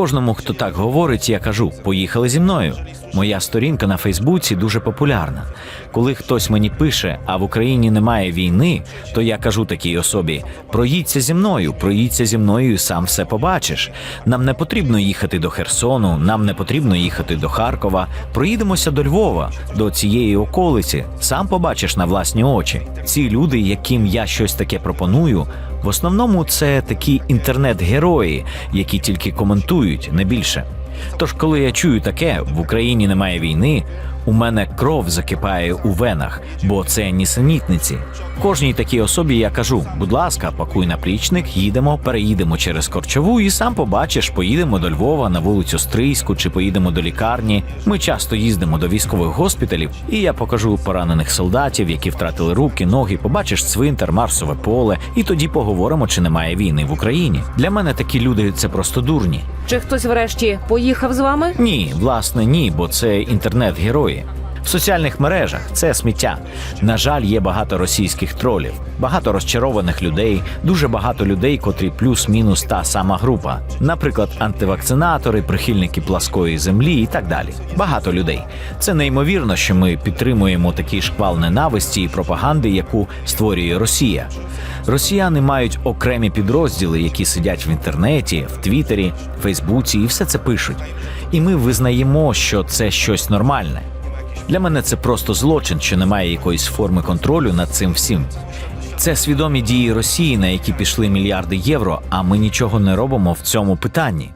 Кожному, хто так говорить, я кажу: поїхали зі мною. Моя сторінка на Фейсбуці дуже популярна. Коли хтось мені пише, а в Україні немає війни, то я кажу такій особі: проїдься зі мною, проїдься зі мною і сам все побачиш. Нам не потрібно їхати до Херсону, нам не потрібно їхати до Харкова. Проїдемося до Львова, до цієї околиці. Сам побачиш на власні очі. Ці люди, яким я щось таке пропоную, в основному це такі інтернет-герої, які тільки коментують, не більше. Тож, коли я чую таке, в Україні немає війни, у мене кров закипає у венах, бо це нісенітниці. Кожній такій особі я кажу: будь ласка, пакуй наплічник, їдемо, переїдемо через Корчову, і сам побачиш, поїдемо до Львова на вулицю Стрийську чи поїдемо до лікарні. Ми часто їздимо до військових госпіталів, і я покажу поранених солдатів, які втратили руки, ноги. Побачиш цвинтар, Марсове поле, і тоді поговоримо, чи немає війни в Україні. Для мене такі люди це просто дурні. Чи хтось врешті поїхав з вами? Ні, власне, ні, бо це інтернет-герої. В соціальних мережах це сміття. На жаль, є багато російських тролів, багато розчарованих людей, дуже багато людей, котрі плюс-мінус та сама група. Наприклад, антивакцинатори, прихильники пласкої землі і так далі. Багато людей. Це неймовірно, що ми підтримуємо такий шквал ненависті і пропаганди, яку створює Росія. Росіяни мають окремі підрозділи, які сидять в інтернеті, в Твіттері, Фейсбуці і все це пишуть. І ми визнаємо, що це щось нормальне. Для мене це просто злочин, що немає якоїсь форми контролю над цим всім. Це свідомі дії Росії, на які пішли мільярди євро, а ми нічого не робимо в цьому питанні.